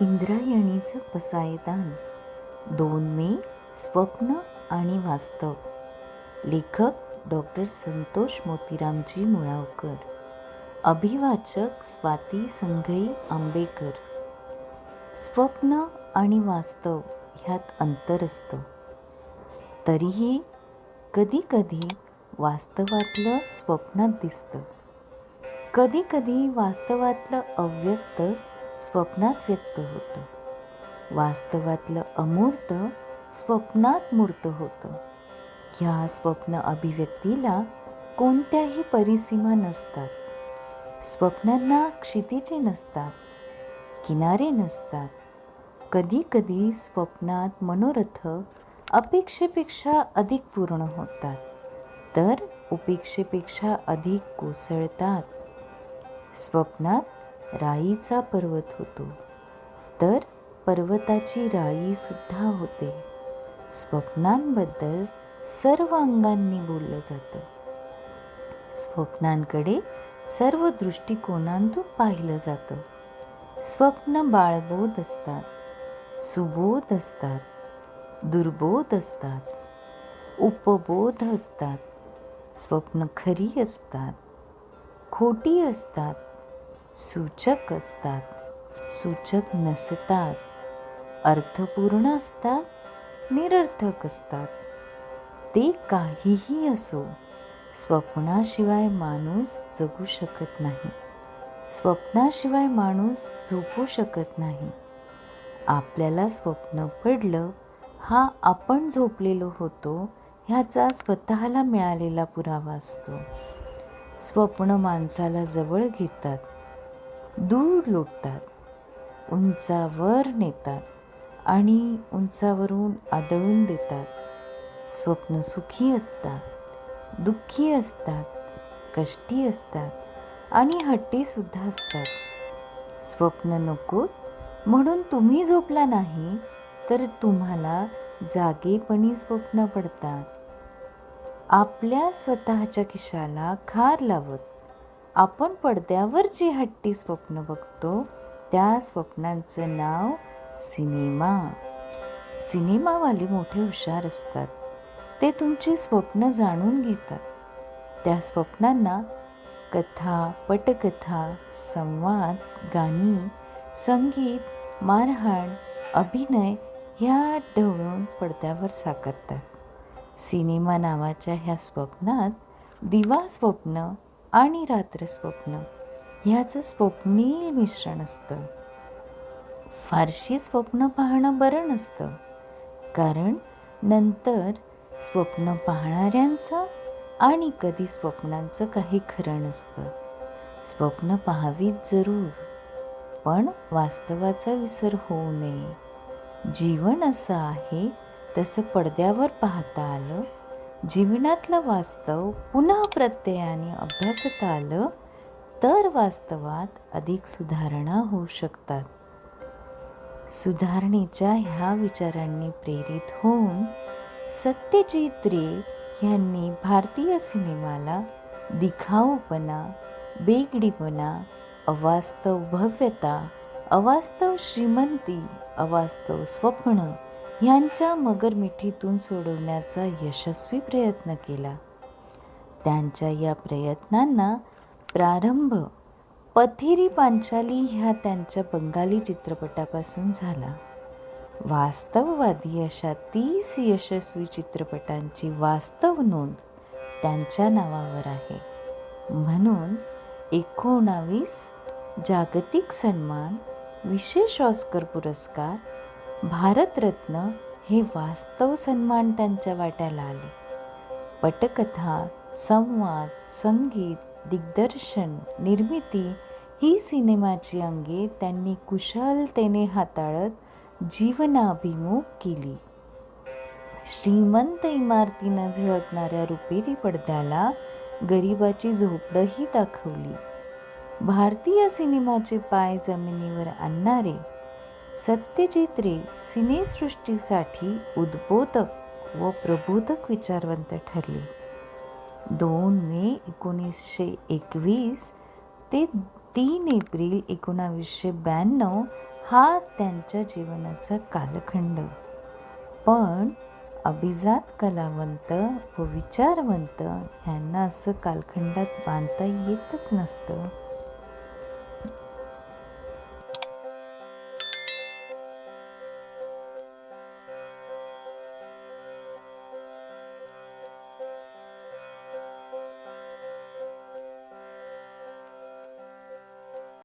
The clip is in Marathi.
इंद्रायणीचं पसायदान. दोन मे स्वप्न आणि वास्तव. लेखक डॉक्टर संतोष मोतीरामजी मुळावकर. अभिवाचक स्वाती संघई आंबेकर. स्वप्न आणि वास्तव ह्यात अंतर असतं तरीही कधीकधी वास्तवातलं स्वप्नात दिसतं. कधीकधी वास्तवातलं अव्यक्त स्वप्नात व्यक्त होतं. वास्तवातलं अमूर्त स्वप्नात मूर्त होतं. ह्या स्वप्न अभिव्यक्तीला कोणत्याही परिसीमा नसतात. स्वप्नांना क्षितिजे नसतात. किनारे नसतात. कधीकधी स्वप्नात मनोरथ अपेक्षेपेक्षा अधिक पूर्ण होतात. तर उपेक्षेपेक्षा अधिक कोसळतात. स्वप्नात राईचा पर्वत होतो. तर पर्वताची राईसुद्धा होते. स्वप्नांबद्दल सर्व अंगांनी बोललं जातं. स्वप्नांकडे सर्व दृष्टिकोनांतून पाहिलं जातं. स्वप्न बाळबोध असतात सुबोध असतात दुर्बोध असतात उपबोध असतात. स्वप्न खरी असतात खोटी असतात. सूचक असतात सूचक नसतात अर्थपूर्ण असतात निरर्थक असतात. ते काहीही असो स्वप्नाशिवाय माणूस जगू शकत नाही. स्वप्नाशिवाय माणूस झोपू शकत नाही. आपल्याला स्वप्न पडलं हा आपण झोपलेलो होतो ह्याचा स्वतःला मिळालेला पुरावा असतो. स्वप्न माणसाला जवळ घेतात दूर लोटतात उंचावर नेतात आणि उंचावरून आदळून देतात. स्वप्न सुखी असतात दुःखी असतात कष्टी असतात आणि हट्टीसुद्धा असतात. स्वप्न नकोत म्हणून तुम्ही झोपला नाही तर तुम्हाला जागेपणी स्वप्न पडतात. आपल्या स्वतःच्या खिशाला खार लावत आपण पडद्यावर जी हट्टी स्वप्न बघतो त्या स्वप्नांचं नाव सिनेमा. सिनेमावाले मोठे हुशार असतात. ते तुमची स्वप्न जाणून घेतात. त्या स्वप्नांना कथा पटकथा संवाद गाणी संगीत मारहाण अभिनय ह्या ढवळून पडद्यावर साकारतात. सिनेमा नावाच्या ह्या स्वप्नात दिवा स्वप्न आणि रात्र स्वप्न. ह्याचं स्वप्नील मिश्रण असतं. फारशी स्वप्न पाहणं बरं नसतं. कारण नंतर स्वप्न पाहणाऱ्यांचं आणि कधी स्वप्नांचं काही खरं नसतं. स्वप्न पाहावीत जरूर. पण वास्तवाचा विसर होऊ नये. जीवन असं आहे तसं पडद्यावर पाहता आलं जीवनातलं वास्तव पुन्हा प्रत्ययाने अभ्यासता आलं तर वास्तवात अधिक सुधारणा होऊ शकतात. सुधारणेच्या ह्या विचारांनी प्रेरित होऊन सत्यजित रे यांनी भारतीय सिनेमाला दिखाऊपणा बेगडीपणा अवास्तव भव्यता अवास्तव श्रीमंती अवास्तव स्वप्न ह्यांच्या मगरमिठीतून सोडवण्याचा यशस्वी प्रयत्न केला. त्यांच्या या प्रयत्नांना प्रारंभ पथिरी पांचाली ह्या त्यांच्या बंगाली चित्रपटापासून झाला. वास्तववादी अशा तीस यशस्वी चित्रपटांची वास्तव नोंद त्यांच्या नावावर आहे. म्हणून एकोणावीस जागतिक सन्मान विशेष ऑस्कर पुरस्कार भारतरत्न हे वास्तव सन्मान त्यांच्या वाट्याला आले. पटकथा संवाद संगीत दिग्दर्शन निर्मिती ही सिनेमाची अंगे त्यांनी कुशलतेने हाताळत जीवनाभिमुख केली. श्रीमंत इमारतीनं झळकणाऱ्या रुपेरी पडद्याला गरिबाची झोपडंही दाखवली. भारतीय सिनेमाचे पाय जमिनीवर आणणारे सत्यजित रे सिनेसृष्टीसाठी उद्बोधक व प्रबोधक विचारवंत ठरले. दोन मे एकोणीसशे एकवीस ते तीन एप्रिल एकोणावीसशे ब्याण्णव हा त्यांच्या जीवनाचा कालखंड. पण अभिजात कलावंत व विचारवंत ह्यांना असं कालखंडात बांधता येतच नसतं.